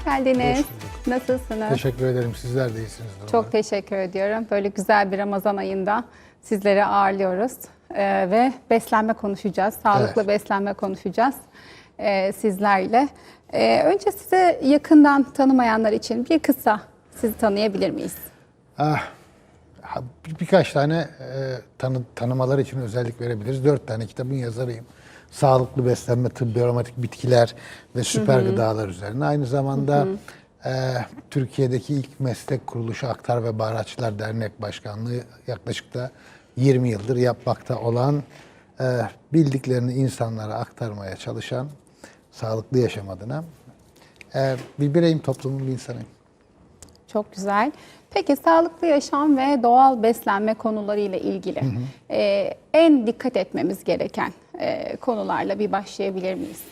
Hoş geldiniz. Hoş bulduk. Nasılsınız? Teşekkür ederim. Sizler de iyisiniz. Çok teşekkür ediyorum. Böyle güzel bir Ramazan ayında sizleri ağırlıyoruz. Ee, ve beslenme konuşacağız. Sağlıklı Evet. beslenme konuşacağız ee, sizlerle. Ee, önce size yakından tanımayanlar için bir kısa sizi tanıyabilir miyiz? Ah, bir- birkaç tane e, tanı, tanımalar için özellik verebiliriz. Dört tane kitabın yazarıyım. Sağlıklı beslenme, tıbbi aromatik bitkiler ve süper gıdalar üzerine. Aynı zamanda e, Türkiye'deki ilk meslek kuruluşu Aktar ve Baharatçılar Dernek Başkanlığı yaklaşık da 20 yıldır yapmakta olan e, bildiklerini insanlara aktarmaya çalışan sağlıklı yaşam adına e, bir bireyim, toplumun bir insanıyım. Çok güzel. Peki sağlıklı yaşam ve doğal beslenme konularıyla ilgili e, en dikkat etmemiz gereken e, konularla bir başlayabilir miyiz?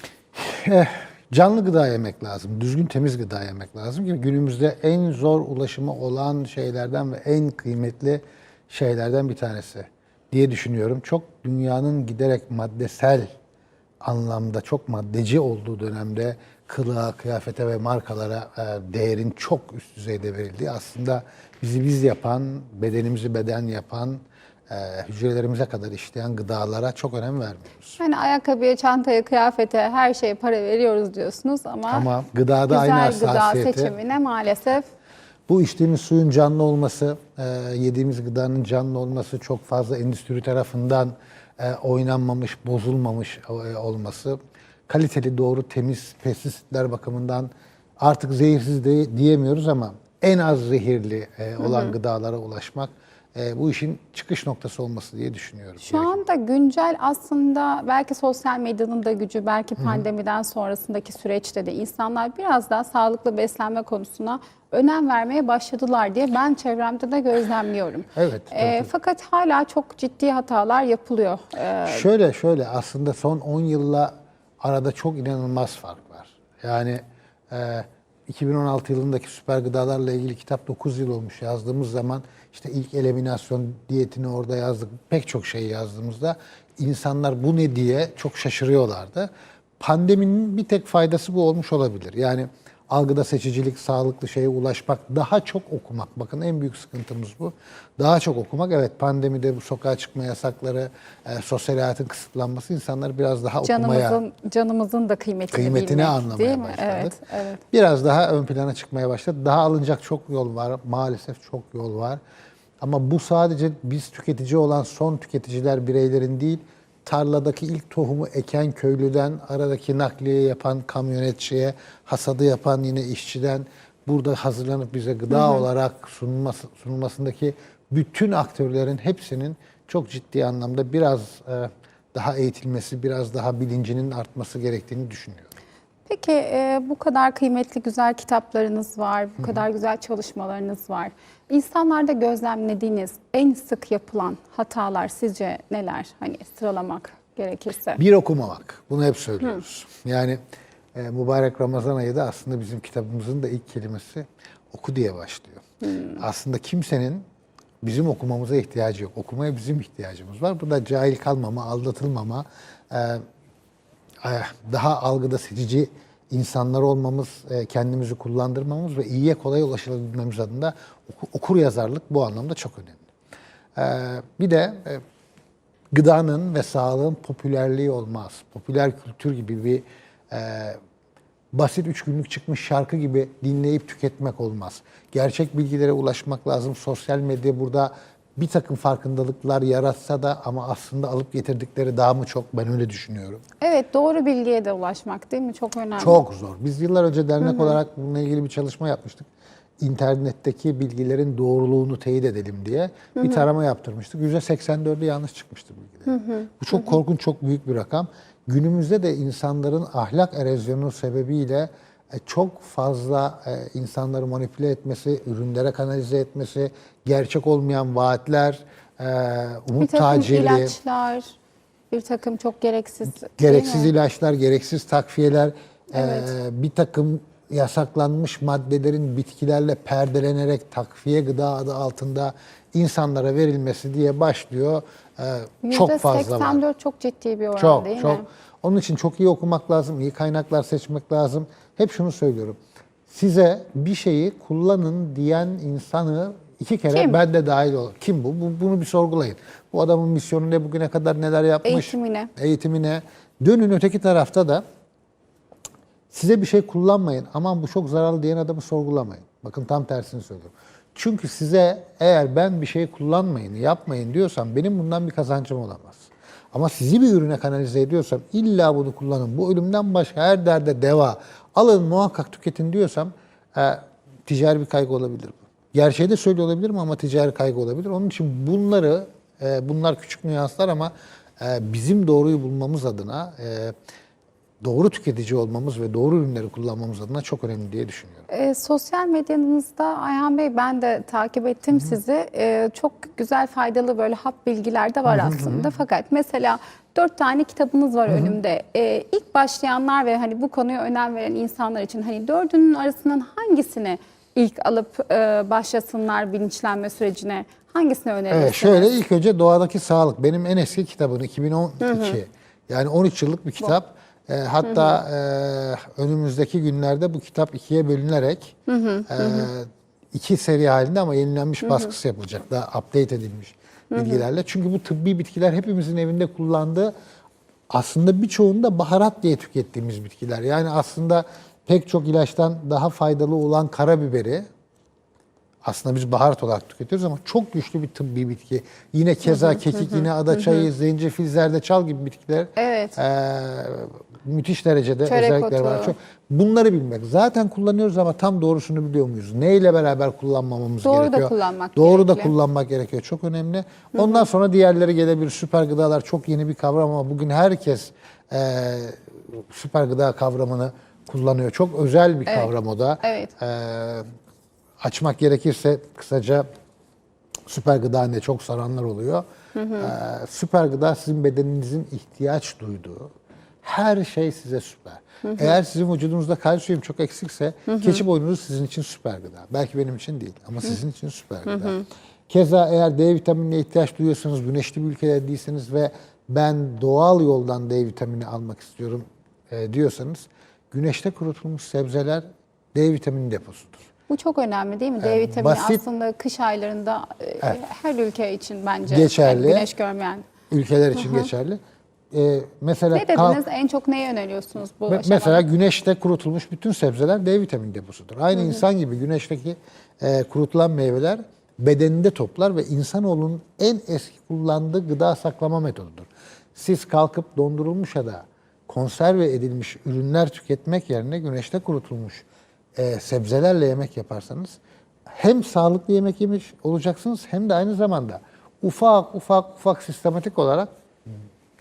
Eh, canlı gıda yemek lazım. Düzgün temiz gıda yemek lazım ki günümüzde en zor ulaşımı olan şeylerden ve en kıymetli şeylerden bir tanesi diye düşünüyorum. Çok dünyanın giderek maddesel anlamda çok maddeci olduğu dönemde kılığa, kıyafete ve markalara e, değerin çok üst düzeyde verildiği aslında bizi biz yapan, bedenimizi beden yapan, e, hücrelerimize kadar işleyen gıdalara çok önem vermiyoruz. Hani ayakkabıya, çantaya, kıyafete her şeye para veriyoruz diyorsunuz ama, Ama gıdada güzel aynı gıda seçimine maalesef Bu içtiğimiz suyun canlı olması, e, yediğimiz gıdanın canlı olması, çok fazla endüstri tarafından e, oynanmamış, bozulmamış e, olması, kaliteli, doğru, temiz pestisitler bakımından artık zehirsiz de diyemiyoruz ama en az zehirli e, olan gıdalara ulaşmak e, bu işin çıkış noktası olması diye düşünüyorum. şu anda güncel aslında belki sosyal medyanın da gücü, belki pandemiden sonrasındaki süreçte de insanlar biraz daha sağlıklı beslenme konusuna önem vermeye başladılar diye ben çevremde de gözlemliyorum. Evet, Ee, fakat hala çok ciddi hatalar yapılıyor. Ee, Şöyle şöyle aslında son 10 yılla arada çok inanılmaz fark var. Yani e, 2016 yılındaki süper gıdalarla ilgili kitap 9 yıl olmuş yazdığımız zaman işte ilk eliminasyon diyetini orada yazdık. Pek çok şey yazdığımızda insanlar bu ne diye çok şaşırıyorlardı. Pandeminin bir tek faydası bu olmuş olabilir. Yani algıda seçicilik, sağlıklı şeye ulaşmak, daha çok okumak. Bakın en büyük sıkıntımız bu. Daha çok okumak. Evet pandemide bu sokağa çıkma yasakları, e, sosyal hayatın kısıtlanması insanları biraz daha okumaya, canımızın canımızın da kıymetini, kıymetini bilmek, anlamaya değil mi? başladık. Evet, evet. Biraz daha ön plana çıkmaya başladı. Daha alınacak çok yol var. Maalesef çok yol var. Ama bu sadece biz tüketici olan son tüketiciler bireylerin değil, tarladaki ilk tohumu eken köylüden, aradaki nakliye yapan kamyonetçiye, hasadı yapan yine işçiden, burada hazırlanıp bize gıda olarak sunulması, sunulmasındaki bütün aktörlerin hepsinin çok ciddi anlamda biraz e, daha eğitilmesi, biraz daha bilincinin artması gerektiğini düşünüyorum. Peki e, bu kadar kıymetli güzel kitaplarınız var, bu kadar güzel çalışmalarınız var. İnsanlarda gözlemlediğiniz en sık yapılan hatalar sizce neler? Hani sıralamak gerekirse. Bir okumamak. Bunu hep söylüyoruz. Yani e, mübarek Ramazan ayı da aslında bizim kitabımızın da ilk kelimesi oku diye başlıyor. Aslında kimsenin bizim okumamıza ihtiyacı yok. Okumaya bizim ihtiyacımız var. Bu da cahil kalmama, aldatılmama, e, daha algıda seçici insanlar olmamız, e, kendimizi kullandırmamız ve iyiye kolay ulaşabilmemiz adına oku- okur yazarlık bu anlamda çok önemli. E, bir de e, gıdanın ve sağlığın popülerliği olmaz. Popüler kültür gibi bir basit üç günlük çıkmış şarkı gibi dinleyip tüketmek olmaz. Gerçek bilgilere ulaşmak lazım. Sosyal medya burada bir takım farkındalıklar yaratsa da ama aslında alıp getirdikleri daha mı çok ben öyle düşünüyorum. Evet doğru bilgiye de ulaşmak değil mi? Çok önemli. Çok zor. Biz yıllar önce dernek olarak bununla ilgili bir çalışma yapmıştık. İnternetteki bilgilerin doğruluğunu teyit edelim diye bir tarama yaptırmıştık. %84'ü yanlış çıkmıştı bilgiler. Bu çok korkunç, çok büyük bir rakam. Günümüzde de insanların ahlak erozyonu sebebiyle çok fazla e, insanları manipüle etmesi, ürünlere kanalize etmesi, gerçek olmayan vaatler, e, bir umut takım tacirliği. ilaçlar, bir takım çok gereksiz Gereksiz ilaçlar, gereksiz takviyeler, eee, bir takım yasaklanmış maddelerin bitkilerle perdelenerek takviye gıda adı altında insanlara verilmesi diye başlıyor. Çok fazla var. %84 çok ciddi bir oran Çok, değil çok. mi? Onun için çok iyi okumak lazım, iyi kaynaklar seçmek lazım. Hep şunu söylüyorum. size bir şeyi kullanın diyen insanı iki kere Kim? ben de dahil olur. Kim bu? bu? Bunu bir sorgulayın. Bu adamın misyonu ne? Bugüne kadar neler yapmış? Eğitimine. Eğitimine. Dönün öteki tarafta da size bir şey kullanmayın. Aman bu çok zararlı diyen adamı sorgulamayın. Bakın tam tersini söylüyorum. Çünkü size eğer ben bir şey kullanmayın, yapmayın diyorsam benim bundan bir kazancım olamaz. Ama sizi bir ürüne kanalize ediyorsam illa bunu kullanın. Bu ölümden başka her derde deva. Alın muhakkak tüketin diyorsam e, ticari bir kaygı olabilir bu. Gerçeği de söylüyor olabilirim ama ticari kaygı olabilir. Onun için bunları, e, bunlar küçük nüanslar ama e, bizim doğruyu bulmamız adına e, doğru tüketici olmamız ve doğru ürünleri kullanmamız adına çok önemli diye düşünüyorum. E, sosyal medyanızda Ayhan Bey ben de takip ettim sizi. E, çok güzel faydalı böyle hap bilgiler de var aslında. Fakat mesela dört tane kitabınız var önümde. E, ilk başlayanlar ve hani bu konuya önem veren insanlar için hani dördünün arasından hangisini ilk alıp e, başlasınlar bilinçlenme sürecine? Hangisini önerirsiniz? Evet, şöyle ilk önce Doğadaki Sağlık. Benim en eski kitabım 2012. Yani 13 yıllık bir kitap. E, hatta e, önümüzdeki günlerde bu kitap ikiye bölünerek e, iki seri halinde ama yenilenmiş baskısı yapılacak. Daha update edilmiş bilgilerle. Çünkü bu tıbbi bitkiler hepimizin evinde kullandığı aslında birçoğunda baharat diye tükettiğimiz bitkiler. Yani aslında pek çok ilaçtan daha faydalı olan karabiberi aslında biz baharat olarak tüketiyoruz ama çok güçlü bir tıbbi bitki. Yine keza kekik, yine adaçayı, zencefil, zerdeçal gibi bitkiler Evet. eee, müthiş derecede Çörek özellikleri var. otu. Çok, bunları bilmek. Zaten kullanıyoruz ama tam doğrusunu biliyor muyuz? Neyle beraber kullanmamamız Doğru da gerekiyor? kullanmak Doğru da gerekli. kullanmak gerekiyor. Çok önemli. Ondan sonra diğerleri gelebilir. Süper gıdalar çok yeni bir kavram ama bugün herkes eee, süper gıda kavramını kullanıyor. Çok özel bir kavram o da. Evet. Eee, açmak gerekirse kısaca süper gıda ne çok saranlar oluyor. Ee, süper gıda sizin bedeninizin ihtiyaç duyduğu her şey size süper. Eğer sizin vücudunuzda kalsiyum çok eksikse keçi boynuzu sizin için süper gıda. Belki benim için değil ama sizin için süper gıda. Keza eğer D vitaminine ihtiyaç duyuyorsanız, güneşli bir ülkede değilseniz ve ben doğal yoldan D vitamini almak istiyorum e, diyorsanız güneşte kurutulmuş sebzeler D vitamini deposudur. Bu çok önemli değil mi? D Evet, vitamini basit- aslında kış aylarında e, her ülke için bence Geçerli. yani güneş görmeyen. Ülkeler için geçerli. Ee, mesela Ne dediniz? En çok neye öneriyorsunuz bu Me- aşamada? Mesela güneşte kurutulmuş bütün sebzeler D vitamini deposudur. Aynı insan gibi güneşteki e, kurutulan meyveler bedeninde toplar ve insanoğlunun en eski kullandığı gıda saklama metodudur. Siz kalkıp dondurulmuş ya da konserve edilmiş ürünler tüketmek yerine güneşte kurutulmuş e, sebzelerle yemek yaparsanız hem sağlıklı yemek yemiş olacaksınız hem de aynı zamanda ufak ufak ufak sistematik olarak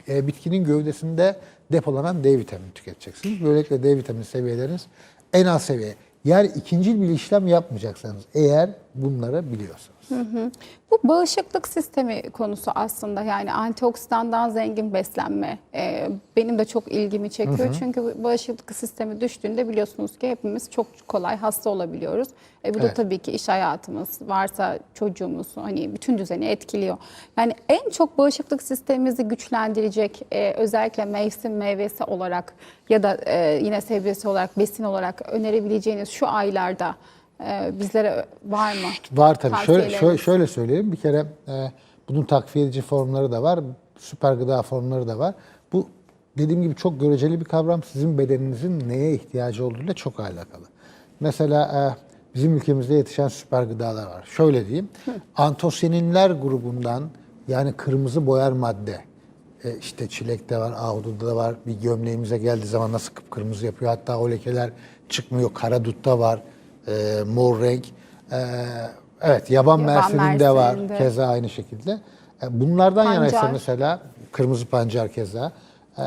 e, bitkinin gövdesinde depolanan D vitamini tüketeceksiniz. Böylelikle D vitamini seviyeleriniz en az seviye. Yani ikincil bir işlem yapmayacaksınız eğer bunları biliyorsanız. Bu bağışıklık sistemi konusu aslında yani antioksidandan zengin beslenme e, benim de çok ilgimi çekiyor. Çünkü bu bağışıklık sistemi düştüğünde biliyorsunuz ki hepimiz çok kolay hasta olabiliyoruz. E, bu da Evet. tabii ki iş hayatımız varsa çocuğumuz hani bütün düzeni etkiliyor. Yani en çok bağışıklık sistemimizi güçlendirecek e, özellikle mevsim meyvesi olarak ya da e, yine sebzesi olarak besin olarak önerebileceğiniz şu aylarda bizlere var mı? Var tabii. Şöyle, şöyle, şöyle söyleyeyim. Bir kere e, bunun takviye edici formları da var. Süper gıda formları da var. Bu dediğim gibi çok göreceli bir kavram. Sizin bedeninizin neye ihtiyacı olduğuyla çok alakalı. Mesela e, bizim ülkemizde yetişen süper gıdalar var. Şöyle diyeyim. Antosininler grubundan yani kırmızı boyar madde. E, işte çilekte var, ahududa da var. Bir gömleğimize geldiği zaman nasıl kıpkırmızı yapıyor. Hatta o lekeler çıkmıyor. Karadutta var. E, mor renk. E, evet yaban, Yaban mersini var. Keza aynı şekilde. E, bunlardan yanaysa Pancar. mesela kırmızı pancar keza. E,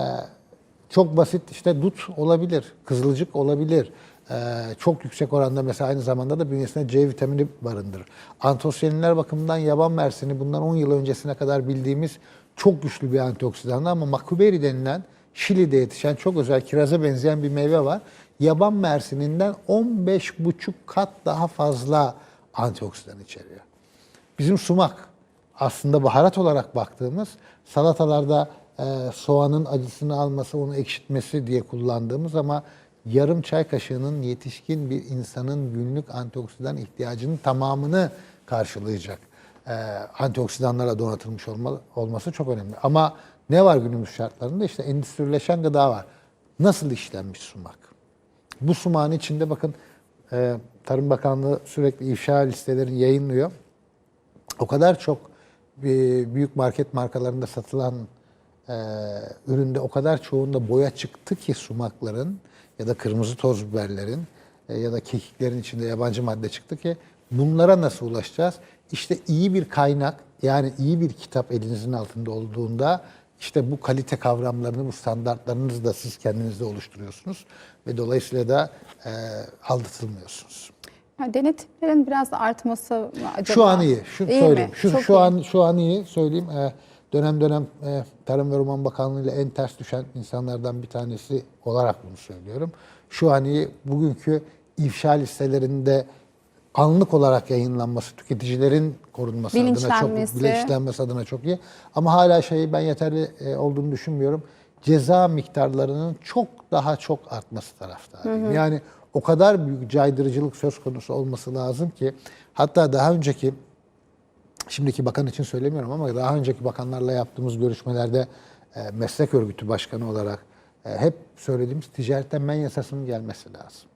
çok basit işte dut olabilir, kızılcık olabilir. Ee, çok yüksek oranda mesela aynı zamanda da bünyesinde C vitamini barındırır. Antosiyaninler bakımından yaban mersini bundan 10 yıl öncesine kadar bildiğimiz çok güçlü bir antioksidandı ama makuberi denilen Şili'de yetişen çok özel kiraza benzeyen bir meyve var. Yaban mersininden 15,5 kat daha fazla antioksidan içeriyor. Bizim sumak aslında baharat olarak baktığımız salatalarda e, soğanın acısını alması, onu ekşitmesi diye kullandığımız ama yarım çay kaşığının yetişkin bir insanın günlük antioksidan ihtiyacının tamamını karşılayacak e, antioksidanlarla donatılmış olma, olması çok önemli. Ama ne var günümüz şartlarında? İşte endüstrileşen gıda var. Nasıl işlenmiş sumak? Bu sumağın içinde bakın e, Tarım Bakanlığı sürekli ifşa listelerini yayınlıyor. O kadar çok e, büyük market markalarında satılan e, üründe o kadar çoğunda boya çıktı ki sumakların ya da kırmızı toz biberlerin e, ya da kekiklerin içinde yabancı madde çıktı ki bunlara nasıl ulaşacağız? İşte iyi bir kaynak yani iyi bir kitap elinizin altında olduğunda işte bu kalite kavramlarını, bu standartlarınızı da siz kendinizde oluşturuyorsunuz ve dolayısıyla da e, aldatılmıyorsunuz. Ha, denetimlerin biraz artması mı acaba? Şu an iyi. Şu İyi söyleyeyim. mi? Şu, Çok şu iyi. an şu an iyi söyleyeyim. Ee, dönem dönem e, Tarım ve Orman Bakanlığı ile en ters düşen insanlardan bir tanesi olarak bunu söylüyorum. Şu an iyi. Bugünkü ifşa listelerinde anlık olarak yayınlanması, tüketicilerin korunması adına çok Bilinçlenmesi. bilinçlenmesi adına çok iyi. Ama hala şeyi ben yeterli e, olduğunu düşünmüyorum. Ceza miktarlarının çok daha çok artması taraftarıyım. Yani o kadar büyük caydırıcılık söz konusu olması lazım ki hatta daha önceki şimdiki bakan için söylemiyorum ama daha önceki bakanlarla yaptığımız görüşmelerde e, meslek örgütü başkanı olarak e, hep söylediğimiz ticaretten men yasasının gelmesi lazım.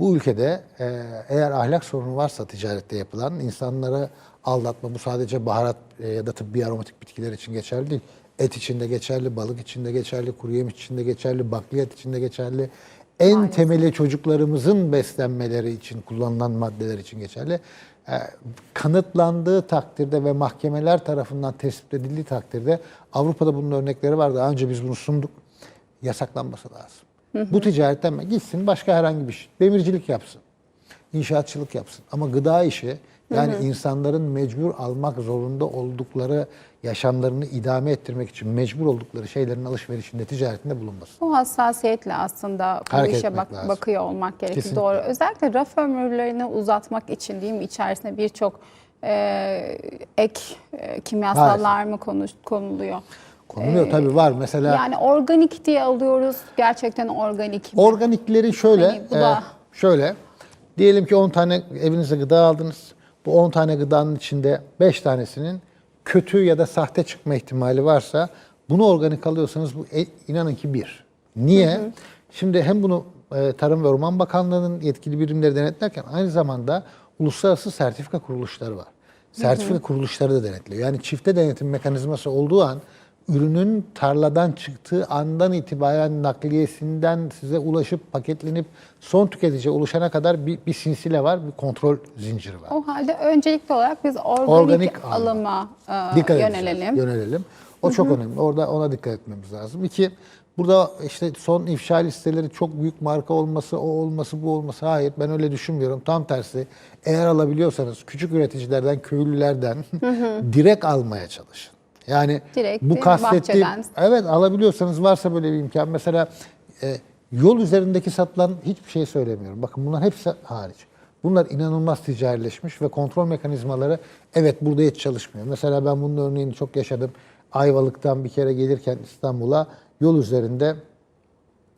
Bu ülkede e, eğer ahlak sorunu varsa ticarette yapılan insanları aldatma bu sadece baharat e, ya da tıbbi aromatik bitkiler için geçerli değil. Et için de geçerli, balık için de geçerli, kuru yemiş için de geçerli, bakliyat için de geçerli. En temeli çocuklarımızın beslenmeleri için kullanılan maddeler için geçerli. E, kanıtlandığı takdirde ve mahkemeler tarafından tespit edildiği takdirde Avrupa'da bunun örnekleri var. Daha önce biz bunu sunduk. Yasaklanması lazım. Bu ticaretten mi? Gitsin başka herhangi bir şey. Demircilik yapsın. İnşaatçılık yapsın. Ama gıda işi yani insanların mecbur almak zorunda oldukları yaşamlarını idame ettirmek için mecbur oldukları şeylerin alışverişinde, ticaretinde bulunmasın. Bu hassasiyetle aslında bu Hareket işe bak- lazım. bakıyor olmak gerekiyor. Kesinlikle. Doğru. Özellikle raf ömürlerini uzatmak için değil mi? İçerisine birçok e, ek e, kimyasallar mı konuş, konuluyor? Konuluyor tabii var. Mesela Yani organik diye alıyoruz. Gerçekten organik mi? Organikleri şöyle, Hani bu da- e, şöyle. Diyelim ki 10 tane evinize gıda aldınız. Bu 10 tane gıdanın içinde 5 tanesinin kötü ya da sahte çıkma ihtimali varsa bunu organik alıyorsanız bu e, inanın ki bir. Niye? Şimdi hem bunu e, Tarım ve Orman Bakanlığı'nın yetkili birimleri denetlerken aynı zamanda uluslararası sertifika kuruluşları var. Sertifika kuruluşları da denetliyor. Yani çifte denetim mekanizması olduğu an ürünün tarladan çıktığı andan itibaren nakliyesinden size ulaşıp paketlenip son tüketiciye ulaşana kadar bir, bir sinsile var, bir kontrol zinciri var. O halde öncelikli olarak biz organik, Organik alıma e, Dikkat yönelelim. Yönelelim. O çok önemli. Orada ona dikkat etmemiz lazım. İki, burada işte son ifşa listeleri çok büyük marka olması, o olması, bu olması. Hayır ben öyle düşünmüyorum. Tam tersi. Eğer alabiliyorsanız küçük üreticilerden, köylülerden direkt almaya çalışın. Yani Direkt bu kastettiğim, bahçeden. evet alabiliyorsanız varsa böyle bir imkan. Mesela e, yol üzerindeki satılan hiçbir şey söylemiyorum. Bakın bunlar hepsi hariç. Bunlar inanılmaz ticarileşmiş ve kontrol mekanizmaları evet burada hiç çalışmıyor. Mesela ben bunun örneğini çok yaşadım. Ayvalık'tan bir kere gelirken İstanbul'a yol üzerinde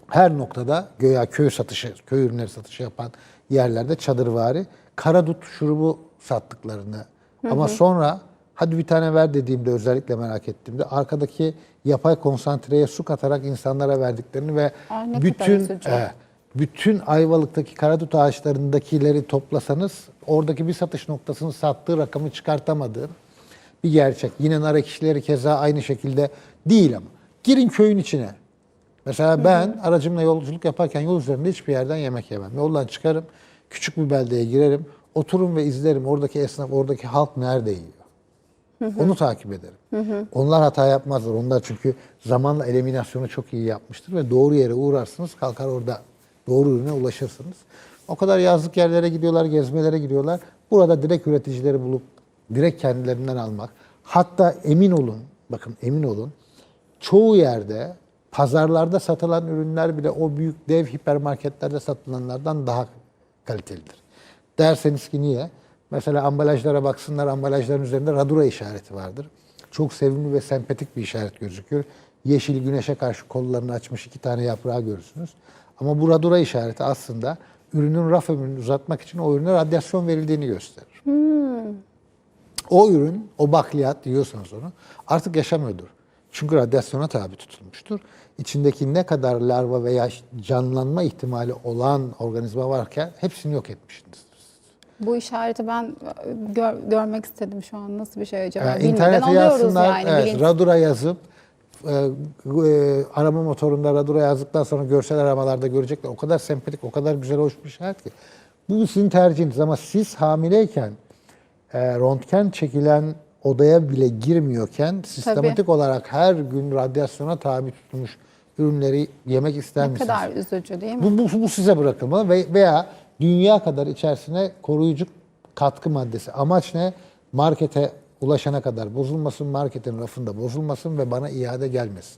her noktada göya köy satışı, köy ürünleri satışı yapan yerlerde çadırvari karadut şurubu sattıklarını ama sonra hadi bir tane ver dediğimde özellikle merak ettiğimde arkadaki yapay konsantreye su katarak insanlara verdiklerini ve Aa, bütün e, bütün Ayvalık'taki karadut ağaçlarındakileri toplasanız oradaki bir satış noktasının sattığı rakamı çıkartamadığın bir gerçek. Yine nar ekşileri keza aynı şekilde değil ama. Girin köyün içine. Mesela ben aracımla yolculuk yaparken yol üzerinde hiçbir yerden yemek yemem. Yoldan çıkarım, küçük bir beldeye girerim, otururum ve izlerim oradaki esnaf, oradaki halk nerede yiyor. Onu takip ederim. Onlar hata yapmazlar. Onlar çünkü zamanla eliminasyonu çok iyi yapmıştır ve doğru yere uğrarsınız, kalkar orada doğru ürüne ulaşırsınız. O kadar yazlık yerlere gidiyorlar, gezmelere gidiyorlar. Burada direkt üreticileri bulup direkt kendilerinden almak. Hatta emin olun, bakın emin olun, çoğu yerde pazarlarda satılan ürünler bile o büyük dev hipermarketlerde satılanlardan daha kalitelidir. Derseniz ki niye? Mesela ambalajlara baksınlar, ambalajların üzerinde Radura işareti vardır. Çok sevimli ve sempatik bir işaret gözükür. yeşil güneşe karşı kollarını açmış iki tane yaprağı görürsünüz. Ama bu radura işareti aslında ürünün raf ömrünü uzatmak için o ürüne radyasyon verildiğini gösterir. O ürün, o bakliyat diyorsanız onu artık yaşamıyordur. Çünkü radyasyona tabi tutulmuştur. İçindeki ne kadar larva veya canlanma ihtimali olan organizma varken hepsini yok etmişsiniz. Bu işareti ben e, gör- görmek istedim şu an. Nasıl bir şey acaba? Yani Bilmeden internete yazsınlar, yani. evet, bilinç- Radura yazıp e, e, arama motorunda Radura yazdıktan sonra görsel aramalarda görecekler. O kadar sempatik, o kadar güzel, hoş bir işaret ki. Bu sizin tercihiniz ama siz hamileyken e, röntgen çekilen odaya bile girmiyorken sistematik olarak her gün radyasyona tabi tutulmuş ürünleri yemek ister Ne misiniz? kadar üzücü değil mi? Bu, bu, bu size bırakılmalı ve veya dünya kadar içerisine koruyucu katkı maddesi. Amaç ne? Markete ulaşana kadar bozulmasın, marketin rafında bozulmasın ve bana iade gelmesin.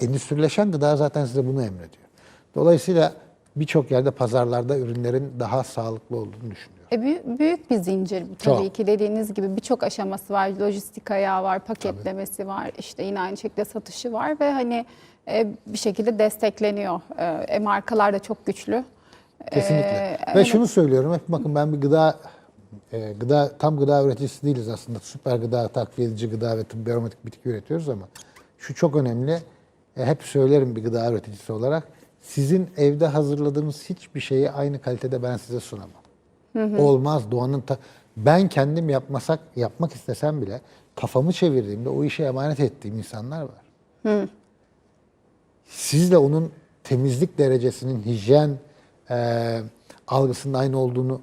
Endüstrileşen gıda zaten size bunu emrediyor. Dolayısıyla birçok yerde pazarlarda ürünlerin daha sağlıklı olduğunu düşünüyorum. E, büyük, büyük bir zincir bu tabii Çok. ki dediğiniz gibi birçok aşaması var. Lojistik ayağı var, paketlemesi var, işte yine aynı şekilde satışı var ve hani e, bir şekilde destekleniyor. E, e, markalar da çok güçlü. Kesinlikle. Ee, Ve şunu söylüyorum hep bakın ben bir gıda e, gıda tam gıda üreticisi değiliz aslında. Süper gıda, takviye edici gıda ve tıbbi aromatik bitki üretiyoruz ama şu çok önemli. E, hep söylerim bir gıda üreticisi olarak. Sizin evde hazırladığınız hiçbir şeyi aynı kalitede ben size sunamam. Olmaz doğanın ta- ben kendim yapmasak yapmak istesem bile kafamı çevirdiğimde o işe emanet ettiğim insanlar var sizle onun temizlik derecesinin hijyen e, algısının aynı olduğunu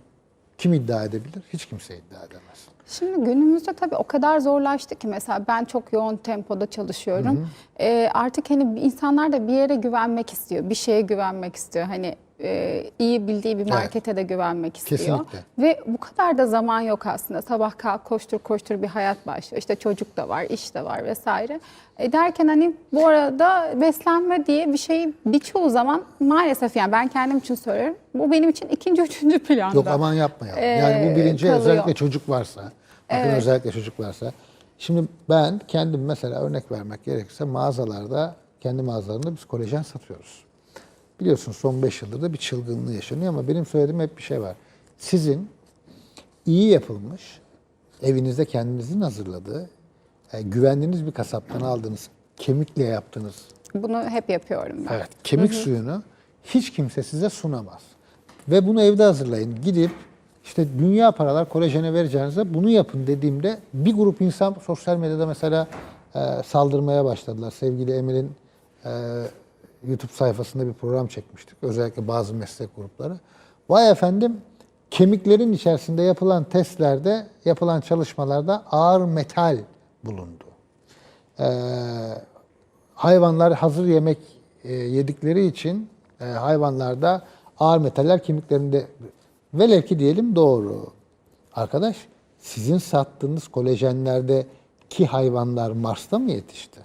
kim iddia edebilir? Hiç kimse iddia edemez. Şimdi günümüzde tabii o kadar zorlaştı ki mesela ben çok yoğun tempoda çalışıyorum. Ee, artık hani insanlar da bir yere güvenmek istiyor, bir şeye güvenmek istiyor. Hani e, iyi bildiği bir markete de güvenmek istiyor. Kesinlikle. Ve bu kadar da zaman yok aslında. Sabah kalk koştur koştur bir hayat başlıyor. İşte çocuk da var, iş de var vesaire. E derken hani bu arada beslenme diye bir şey birçoğu zaman maalesef yani ben kendim için söylüyorum. Bu benim için ikinci, üçüncü planda. Yok aman yapmayalım. yani bu birinci kalıyor. özellikle çocuk varsa. Bakın özellikle çocuk varsa. Şimdi ben kendim mesela örnek vermek gerekirse mağazalarda kendi mağazalarında biz kolajen satıyoruz. Biliyorsunuz son 5 yıldır da bir çılgınlığı yaşanıyor ama benim söylediğim hep bir şey var. Sizin iyi yapılmış, evinizde kendinizin hazırladığı, e, güvendiğiniz bir kasaptan aldığınız, kemikle yaptığınız Bunu hep yapıyorum ben. Evet, kemik suyunu hiç kimse size sunamaz. Ve bunu evde hazırlayın. Gidip işte dünya paralar kolajene vereceğinize bunu yapın dediğimde bir grup insan sosyal medyada mesela e, saldırmaya başladılar. Sevgili Emel'in e, YouTube sayfasında bir program çekmiştik. Özellikle bazı meslek grupları. Vay efendim kemiklerin içerisinde yapılan testlerde, yapılan çalışmalarda ağır metal bulundu. Ee, hayvanlar hazır yemek e, yedikleri için e, hayvanlarda ağır metaller kemiklerinde velev ki diyelim doğru. Arkadaş sizin sattığınız kolajenlerde ki hayvanlar Mars'ta mı yetişti?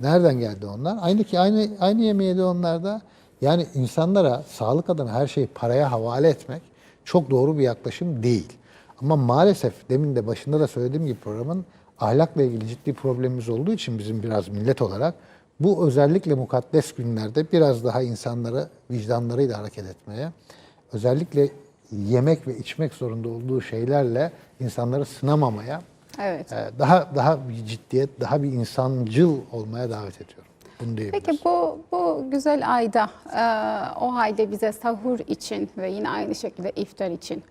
Nereden geldi onlar? Aynı ki aynı aynı yemeği yedi onlar da. Yani insanlara sağlık adına her şeyi paraya havale etmek çok doğru bir yaklaşım değil. Ama maalesef demin de başında da söylediğim gibi programın ahlakla ilgili ciddi problemimiz olduğu için bizim biraz millet olarak bu özellikle mukaddes günlerde biraz daha insanları vicdanlarıyla hareket etmeye, özellikle yemek ve içmek zorunda olduğu şeylerle insanları sınamamaya, Evet. ee, daha daha bir ciddiyet, daha bir insancıl olmaya davet ediyorum. Bunu. Peki bu bu güzel ayda e, o halde bize sahur için ve yine aynı şekilde iftar için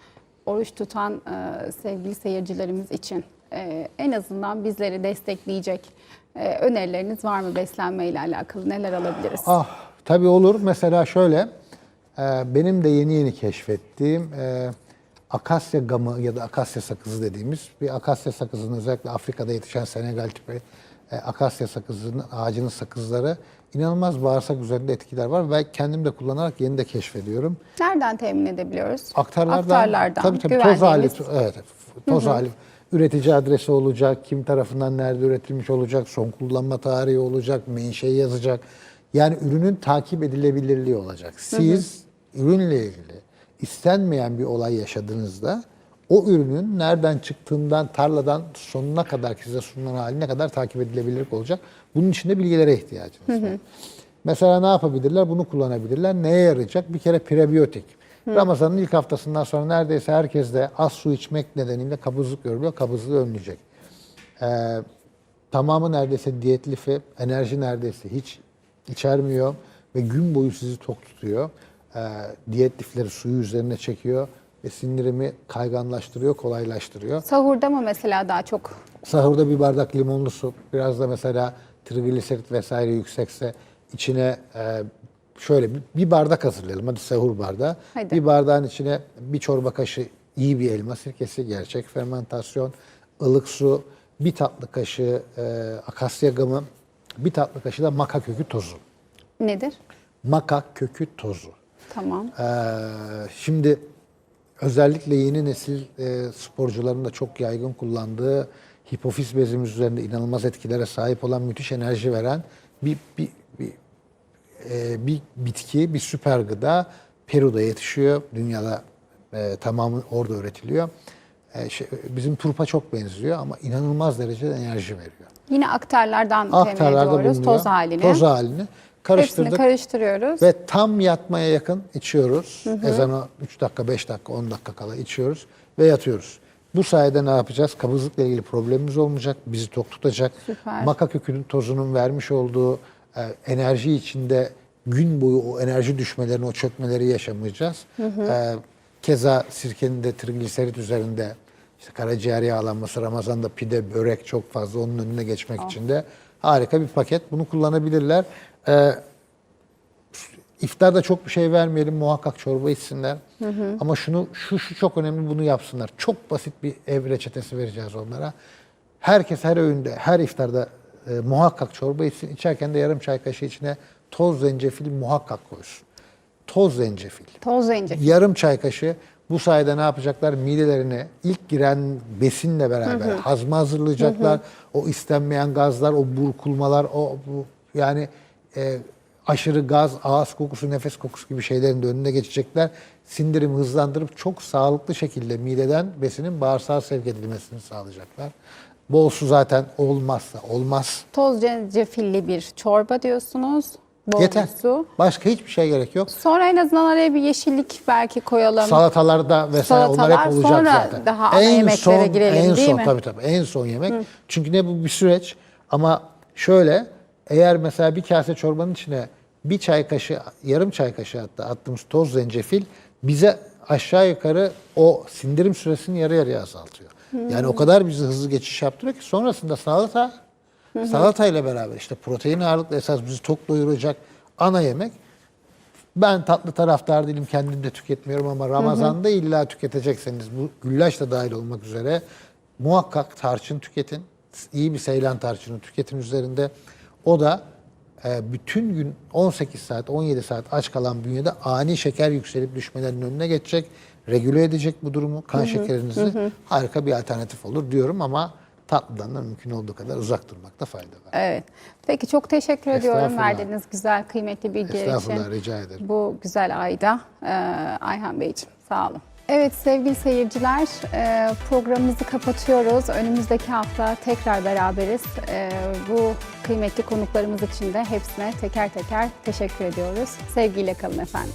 oruç tutan e, sevgili seyircilerimiz için e, en azından bizleri destekleyecek önerileriniz var mı beslenme ile alakalı neler alabiliriz? Ah tabii olur. Mesela şöyle, benim de yeni yeni keşfettiğim akasya gamı ya da akasya sakızı dediğimiz bir akasya sakızının özellikle Afrika'da yetişen Senegal tipi e, akasya sakızının ağacının sakızları inanılmaz bağırsak üzerinde etkiler var ve kendim de kullanarak yeni de keşfediyorum. Nereden temin edebiliyoruz? Aktarlardan, Aktarlardan. tabii tabii toz hali, evet, toz hali. Üretici adresi olacak, kim tarafından nerede üretilmiş olacak, son kullanma tarihi olacak, menşei yazacak. Yani ürünün takip edilebilirliği olacak. Siz ürünle ilgili istenmeyen bir olay yaşadığınızda o ürünün nereden çıktığından, tarladan sonuna kadar size sunulan haline kadar takip edilebilirlik olacak. Bunun için de bilgilere ihtiyacınız var. Mesela ne yapabilirler? Bunu kullanabilirler. Neye yarayacak? Bir kere prebiyotik. Ramazan'ın ilk haftasından sonra neredeyse herkeste az su içmek nedeniyle kabızlık görülüyor. Kabızlığı önleyecek. Ee, tamamı neredeyse diyet lifi, enerji neredeyse hiç içermiyor ve gün boyu sizi tok tutuyor. Ee, diyet lifleri suyu üzerine çekiyor ve sindirimi kayganlaştırıyor, kolaylaştırıyor. Sahurda mı mesela daha çok? Sahurda bir bardak limonlu su, biraz da mesela trigliserit vesaire yüksekse içine e, şöyle bir, bir bardak hazırlayalım. Hadi sahur bardağı. Hadi. Bir bardağın içine bir çorba kaşığı iyi bir elma sirkesi, gerçek fermentasyon, ılık su, bir tatlı kaşığı e, akasya gamı, bir tatlı kaşığı da maka kökü tozu. Nedir? Maka kökü tozu. Tamam. Ee, şimdi özellikle yeni nesil e, sporcuların da çok yaygın kullandığı hipofiz bezimiz üzerinde inanılmaz etkilere sahip olan müthiş enerji veren bir bir bir, e, bir bitki, bir süper gıda Peru'da yetişiyor. Dünyada e, tamamı orada üretiliyor. E, şey, bizim turpa çok benziyor ama inanılmaz derecede enerji veriyor. Yine aktarlardan Aktarlarda bulunuyor. toz halini. Toz halini Hepsini karıştırdık. karıştırıyoruz. Ve tam yatmaya yakın içiyoruz. Ezana 3 dakika, 5 dakika, 10 dakika kala içiyoruz ve yatıyoruz. Bu sayede ne yapacağız? Kabızlıkla ilgili problemimiz olmayacak. Bizi tok tutacak. Süper. Maka kökünün tozunun vermiş olduğu e, enerji içinde gün boyu o enerji düşmelerini, o çökmeleri yaşamayacağız. E, keza sirkenin de trigliserit üzerinde işte karaciğer yağlanması, Ramazan'da pide, börek çok fazla onun önüne geçmek için de harika bir paket. Bunu kullanabilirler. E, İftarda çok bir şey vermeyelim muhakkak çorba içsinler. Ama şunu şu şu çok önemli bunu yapsınlar. Çok basit bir ev reçetesi vereceğiz onlara. Herkes her öğünde, her iftarda e, muhakkak çorba içsin. İçerken de yarım çay kaşığı içine toz zencefil muhakkak koysun. Toz zencefil. Toz zencefil. Yarım çay kaşığı bu sayede ne yapacaklar? Midelerine ilk giren besinle beraber hazma hazırlayacaklar. O istenmeyen gazlar, o burkulmalar, o bu yani e, aşırı gaz, ağız kokusu, nefes kokusu gibi şeylerin de önüne geçecekler. Sindirimi hızlandırıp çok sağlıklı şekilde mideden besinin bağırsağa sevk edilmesini sağlayacaklar. Bol su zaten olmazsa olmaz. Toz zencefilli bir çorba diyorsunuz. Bol Yeter. su. Başka hiçbir şey gerek yok. Sonra en azından araya bir yeşillik belki koyalım. Salatalarda vesaire onlar Salatalar, hep olacak sonra zaten. daha ana yemeklere girelim, en değil son, mi? Tabii tabii en son yemek. Çünkü ne bu bir süreç ama şöyle eğer mesela bir kase çorbanın içine bir çay kaşığı, yarım çay kaşığı hatta attığımız toz zencefil bize aşağı yukarı o sindirim süresini yarı yarıya azaltıyor. Yani o kadar bizi hızlı geçiş yaptırıyor ki sonrasında salata salata ile beraber işte protein ağırlıklı esas bizi tok doyuracak ana yemek ben tatlı taraftar değilim, kendim de tüketmiyorum ama Ramazan'da illa tüketecekseniz, bu güllaç da dahil olmak üzere muhakkak tarçın tüketin. İyi bir seylan tarçını tüketin üzerinde. O da e, bütün gün 18 saat, 17 saat aç kalan bünyede ani şeker yükselip düşmelerinin önüne geçecek. Regüle edecek bu durumu, kan şekerinizi. Harika bir alternatif olur diyorum ama tatlıdan da mümkün olduğu kadar uzak durmakta fayda var. Evet. Peki çok teşekkür ediyorum verdiğiniz güzel, kıymetli bilgiler için. Estağfurullah, rica ederim. Bu güzel ayda Ee, Ayhan Beyciğim sağ olun. Evet sevgili seyirciler e, programımızı kapatıyoruz. Önümüzdeki hafta tekrar beraberiz. E, Bu kıymetli konuklarımız için de hepsine teker teker teşekkür ediyoruz. Sevgiyle kalın efendim.